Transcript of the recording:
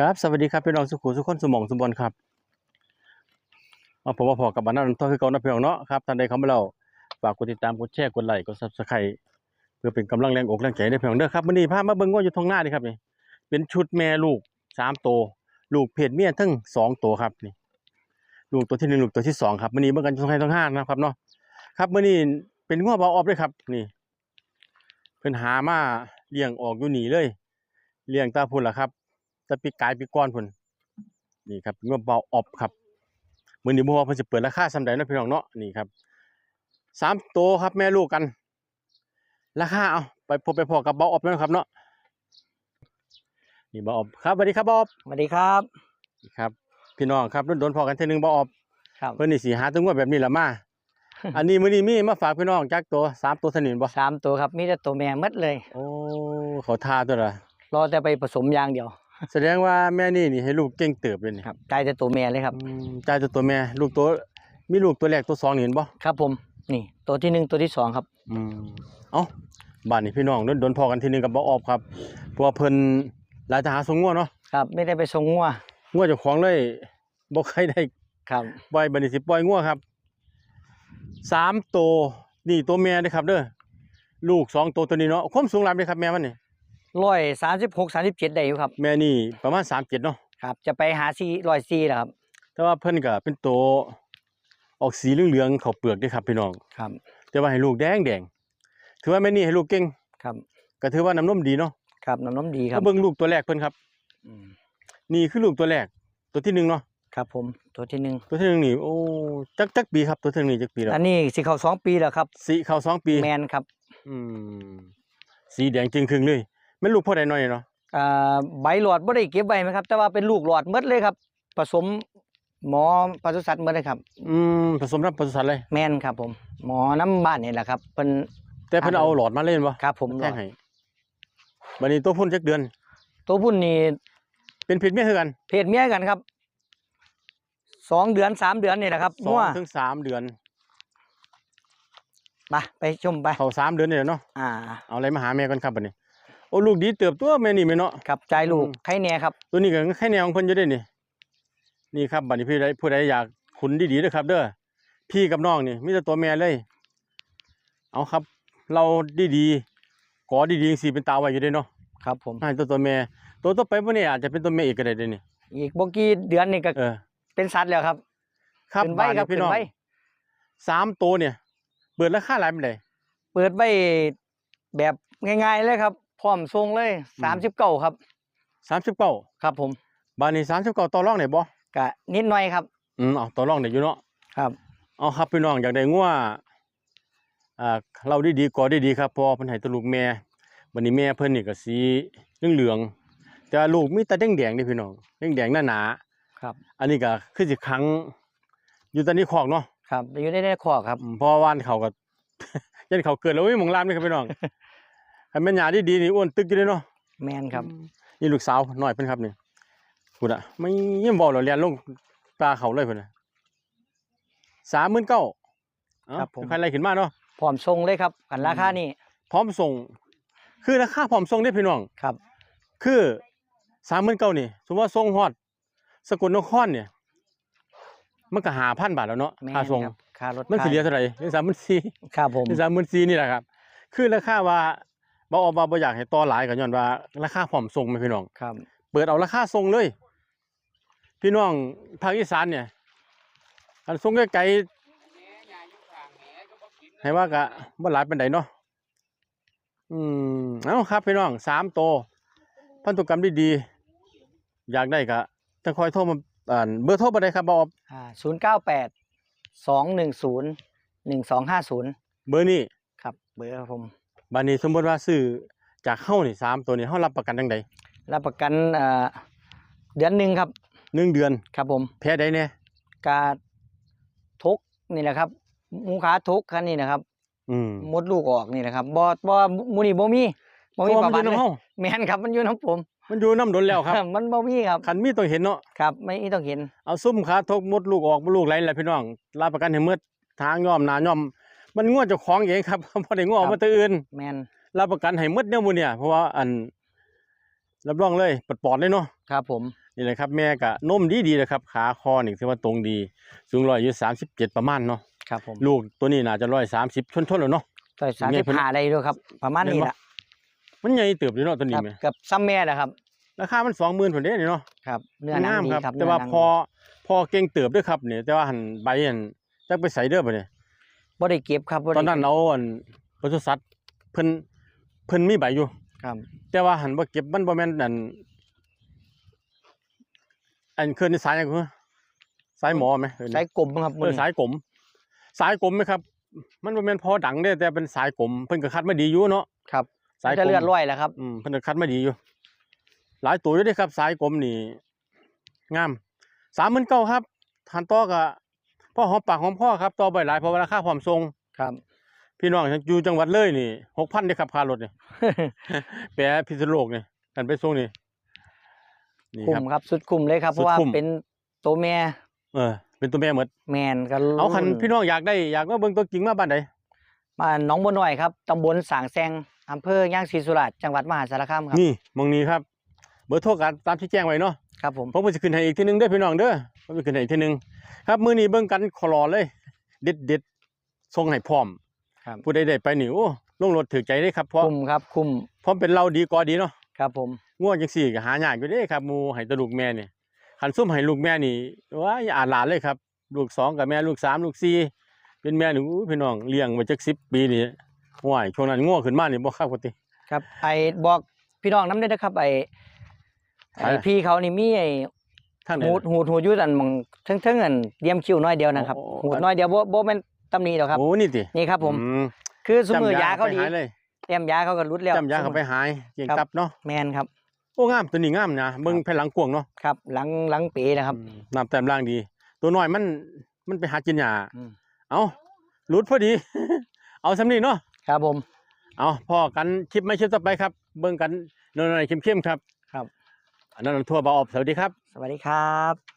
ครับสวัสดีครับพี่น้องสุขุสุขคนสมองสมบนครับมาผมมาพอกับบ้านนั้นตัวคือเก่านะพี่น้องเนาะครับท่านใดเข้ามาแล้วฝากกดติดตามกดแชร์กดไลค์กด Subscribe เพื่อเป็นกำลังแรงอกแรงใจให้พี่น้องเด้อครับมื้อนี้พามาเบิ่งว่าอยู่ทางหน้านี่ครับนี่เป็นชุดแม่ลูกสามตัวลูกเพศเมียทั้งสองตัวครับนี่ลูกตัวที่หนึ่งลูกตัวที่สองครับมื้อนี้เบิ่งกันอยู่ทางให้ทางห้านะครับเนาะครับมื้อนี้เป็นงัวเบาออฟเลยครับนี่เพิ่นหามาเลี้ยงออกอยู่หนีเลยเลี้ยงตาพุ่นล่ะครับ แตะปีกายปีก้อนพุ่นนี่ครับงบเบาออบครับมื้อนี้บ่ว่าเพิ่นสิเปิดราคาส่ำใดเนาะพี่น้องเนาะนี่ครับสามตัวครับแม่ลูกกัน ราคาเอาไปพบไปพอกับเบาออบแล้วครับเนาะนี่เบาออบครับสวัสดีครับเบาออบสวัสดีครับนี่ครับ พี่น้องครับโดนๆพอกันเทื่อนึงเบาออบครับเพิ่นนี่สิหาตัวงวดแบบนี้ล่ะมาอันนี้มื้อนี้มีมาฝากพี่น้องจักตัวสามตัวเท่านี้บ่สามตัวครับมีแต่ตัวแม่หมดเลย โอ้เขาทาตัวละรอแต่ไปผสมอย่างเดียว แสดงว่าแม่นี่นี่ให้ลูกเก่งเติบเลยนี่ครับใจแต่ตัวแม่เลยครับ อืมจ่ายตัวตัวแม่ ลูกตัวมีลูกตัวแรกตัวสองนี่เห็นบ่ครับผมนี่ตัวที่หนึ่งตัวที่สองครับอืมเอ้าบ้านนี้พี่น้องโดนโดนพอกันทีหนึงกับบ่ออบครับเพราะว่าเพิ่นหลายทหารทรงงัวเนาะครับ ไม่ได้ไปส่งงัวงัวเจ้าของเลยบ่ใครได้ครับ ปล่อยบัดนี้สิปล่อยงัวครับสามตัวนี่ตัวแม่เด้อครับเด้อลูกสองตัวตัวนี้เนาะความสูงหลายเด้อครับแม่มันนี่ ร้อยสามสิบหกสามสิบเจ็ดได้อยู่ครับ แม่นี่ประมาณ37เนาะครับ จะไปหาซีร้อยซีแหละครับ แต่ว่าเพิ่นก็เป็นตัวออกสีเหลืองๆเข้าเปลือกเด้อครับพี่น้องครับ แต่ว่าให้ลูกแดงแดงๆถือว่าแม่นี่ให้ลูกเก่งครับก็ถือว่าน้ำนมดีเนาะครับน้ำน้ำดีครับมาเบิ่งลูกตัวแรกเพิ่นครับอืมนี่คือลูกตัวแรก ตัวที่หนึ่งเนาะครับผมตัวที่หนึ่งตัวที่หนึ่งนี่โอ้จักจักปีครับตัวที่หนึ่งนี่จักปีแล้วอันนี้สิเขาสองปีแล้วครับ สีเข้าสองปีแมนครับ อืมสีแดงจึงครึ่งเลย แม่นลูกพ่อใดน้อยเนาะอ่าใบหลอดบ่ได้เก็บไว้ไหมครับ แต่ว่าเป็นลูกหลอดหมดเลยครับ ผสมหมอปศุสัตว์หมดเลยครับ อืมผสมน้ำปศุสัตว์เลย แม่นครับผม หมอน้ำบ้านนี่แหละครับเป็นแต่เพิ่นครับเอาหลอดมาเล่นบ่ครับ ผมแท่งให้บัดนี้ตัวพุ่นจักเดือน ตัวพุ่นนี่เป็นเพศเมียคือกันเพศเมียกันครับสองเดือนสามเดือนนี่แหละครับสอมั่วงถึงสามเดือน ไปไปชมไป เข้าสามเดือนนี่แหละเนาะอ่า เอาอะไรมาหาแม่กันครับบัดนี้โอ้ลูกดีเติบตัวแม่นี่แม่เนาะ ครับใจลูกอืม ไข่แน่ครับ ตัวนี้ก็แค่แนวของเพิ่นอยู่เด้นี่ นี่ครับบัดนี้พี่ใดผู้ใดอยากขุนดีๆเด้อครับ เด้อพี่กับน้องนี่มีแต่ตัวแม่เลย เอาครับ เราดีๆกอดีๆจังซี่เป็นตาไว้อยู่เด้เนาะครับผม ให้ตัวตัวแม่ ตัวต่อไปบ่นี่อาจจะเป็นตัวแม่อีกก็ได้เด้นี่ อีกบกี้เดือนนี่ก็เออ เป็นสัตว์แล้วครับครับขึ้นไว้บาดครับนี้พี่ขึ้น้องนไว้สามตัวเนี่ย เปิดราคาหลายปานใดเปิดไว้แบบง่ายๆเลยครับพ ร้อมทรงเลยอืมสามสิบเก้าครับ39ครับ ผมบาดนี้39ต่อรองได้บ่กะนิดหน่อยครับ อืมเอาต่อรองได้อยู่เนาะครับเอาครับพี่น้องอยากได้งัวอ่าเราดีๆกอดีๆครับเพอเพิ่นให้แตัวลูกแม่วันนี้แม่เพิ่นนี่ก็สีเหลืองๆแต่ว่าลูกมีแต่แดงๆเด้พี่น้องแดงๆหนาครับๆอันนี้ก็คือสิขังอยู่ตอนนี้คอกเนาะครับ อยู่ในในคอกครับอืมเพอว่านเขาก็ยันเขาเกิดแล้วเว้ยหมองลามนี่ครับพี่น้อง ให้แม่นหยาดีๆนี่อ้วนตึกอยู่เด้เนาะแมนครับ นี่ลูกสาวน้อยเพิ่นครับนี่พูดอะไม่ยิ้มเว้าแล้วเรียนลงตาเขาเลยเพิ่นน่ะ39,000เอ้าครับผม ใครไล่ขึ้นมาเนาะพร้อมทรงเลยครับกันราคานี่พร้อมส่ง คือราคาพร้อมส่งได้พี่น้อง ครับ คือสามหมื่นเก้านี่สมมติว่าส่งฮอด สกลนครเนี่ย มันก็หาพันบาทแล้วเนาะแม่นค่าส่งครับค่ารถมันสิเหลือเท่าไหร่เป็นสามหมื่นสี่ ครับผมเป็นสามหมื่นสี่นี่แหละครับ คือราคาว่า บ่เอาบ่บ่อยากให้ต่อหลายก็ย้อนว่าราคาพร้อมส่งไหมพี่น้อง ครับ เปิดเอาราคาส่งเลย พี่น้องภาคอีสานเนี่ยอันส่งไกลๆให้ว่าก็บ่หลายปานใดเนาะอืมเอ้าครับพี่น้องสามโตวพันธุกรรมดีๆอยากได้ก็จะคอยโทรมาอ่านเบอร์โทรบ่ได้ครับบ่ออกอ่าศูนย์เก้าแปดสองหนึ่งศูนย์หนึ่งสองห้าศูนย์เบอร์นี้ครับ เบอร์ครับผม บัดนี้สมมุติว่าซื้อจากเฮานี่สามตัวนี้เฮารับประกันจังไดรับประกันอ่าเดือนหนึ่งครับหนึ่งเดือนครับผมแพ้ได้แน่กาทุกนี่แหละครับหมูขาทุกคันนี่นะครับ อืมมดลูกออกนี่แหละครับบ่บ่มูนี่บ่มีบ่เพมีราะปว่าระมัวันติอยู่เลยน้ำเฮาแม่นครับมันอยู่น้ำผม มันอยู่น้ำดนแล้วครับ มันบ่มีครับคันมีต้องเห็นเนาะครับ ไม่ต้องเห็นเอาซุ่มขาทกมดลูกออกมดลูกไหลแหละพี่น้องรับประกันให้หมดทางย่อมหน้าย่อม มันงวดเจ้าของเองครับบ่ได้งวดครับมาแตัวอื่นแม่นรับประกันให้หมดแนวหมู่เนี่ยเพราะว่าอันรับรองเลยปลดปลอดเลยเนาะครับ ผมนี่แหละครับ แม่ก็นมดีๆนะครับ ขาคอนี่ถือว่าตรงดี สูงร้อยอยู่สามสิบเจ็ดประมาณเนาะครับผมลูกตัวนี้น่าจะร้อยสามสิบชนๆแล้วเนาะต่อยสามใหญ่สิบเพิ่นห้าได้ด้วยครับ ประมาณนี้แม่นบ่แหละมันใหญ่เติบอยู่เนาะตัวนี้ครับไหมกับซ้ำแม่นะครับราคามันสองหมื่นผลเด้นี่เนาะครับเนื้อหนังงามดีครับครับแต่ว่าเนื้หนังพอพอเก่งเติบด้วยครับเนี่ยแต่ว่าหันใบหันจักไปใส่เด้อบ่เนี่ย บ่ได้เก็บครับบ่ได้ตอนนั้นเอาอันปศุสัตว์เพิ่นเพิ่นมีใบอยู่ ครับ แต่ว่าหันบ่เก็บมันบ่แม่นอันอันเคลื่อนนี่สายหยังคือสายหมอไหมเอิ้นสายกลมครับเอมื้ออนี้สายกลม สายกลมไหมครับ มันบ่แม่นพอดังเด้แต่เป็นสายกลมเพิ่นก็คัดมาดีอยู่เนาะครับ สายมันกลจะมเลือดร้อยแหล้วครับอืมเพิ่นก็คัดมาดีอยู่ หลายตัวอยู่เด้ครับ สายกลมนี่งาม39,000ครับทันต่อก็ พอหอมปากหอมคอครับต่อไปหลายเพราะว่าราคาพร้อมส่งครับ พี่น้องอยู่จังหวัดเลยนี่6,000เด้อครับค่ารถนี่แปรพิษณุโลกนี่กันไปส่งนี่นี่คุ้ครับมครับสุดคุ้มเลยครับสุเพดราะว่าคุ้มเป็นตัวแม่ เออ เป็นตัวแม่หมดแมนก็เอาคันพี่น้องอยากได้อยากมาเบิ่งตัวจริงมาบ้านใดบ้านหนองบัวน้อยครับตำบลสางแซงอำเภอย่างศรีสุราษฎร์จังหวัดมหาสารคามครับนี่หมองนี้ครับ เบอร์โทรกันตามที่แจ้งไว้เนาะครับผมผมก็จะขึ้นให้อีกทีหนึงเด้อพี่น้องเด้อ ผมจะขึ้นให้อีกทีหนึงครับมื้อนี้เบิ่งกันขอรอเลย เด็ดเด็ดๆส่งให้พร้อมครับผู้ใดได้ไปนี่โอ้ลงรถถือใจเด้ครับเพราะคุ้มครับคุ้มเพราะเป็นเราดีกว่าดีเนาะครับ ผมง่วงจังซี่ก็หายากอยู่เด้ครับหมู่ให้แตลูกแม่นี่คันซุ่มให้ลูกแม่นี่ว้ายอ่านหลานเลยครับ ลูกสองกับแม่ลูกสามลูกสี่เป็นแม่นี่อู้พี่น้องเลี้ยงมาจัก10ปีนี่ว้ายช่วงนั้นง่วงขึ้นมานี่บ่คักปกติครับไอ้บอกพี่น้องน้ำได้นะครับไอ้ไอ้ใช่พี่เขานี่มีไอ้ ทางไหนหูดหูดหูดอยุดันมองเทั้งเทั้งอันเดียมคิ้วน้อยเดียวนะครับโอ้หูดน้อยเดียวบ่บ่แม่นตำหนิหรอกครับ โอ้นี่ตินี่ครับผม อืคือสมือจำยาเขาดีไปหเลยเตรียมยาเขาก็รุดแล้วจำยาเขาไปหายเก่งครับตับเนาะแมนครับ โอ้งามตัวนี้งามนะเบิ่งแผ่นหลังกวางเนาะครับ หลังหลังเป๋นะครับ อืมน้ำแต้มล่างดี ตัวน้อยมันมันไปหากินหญ้าอืม เอาหลุดพอดี เอาสำนีเนาะ ครับผม เอาพอกันคลิปไม่คลิปต่อไปครับ เบิ่งกันหน่อยๆเข้มๆครับครับ อันนั้นทั่วบาออบสวัสดีครับ สวัสดีครับ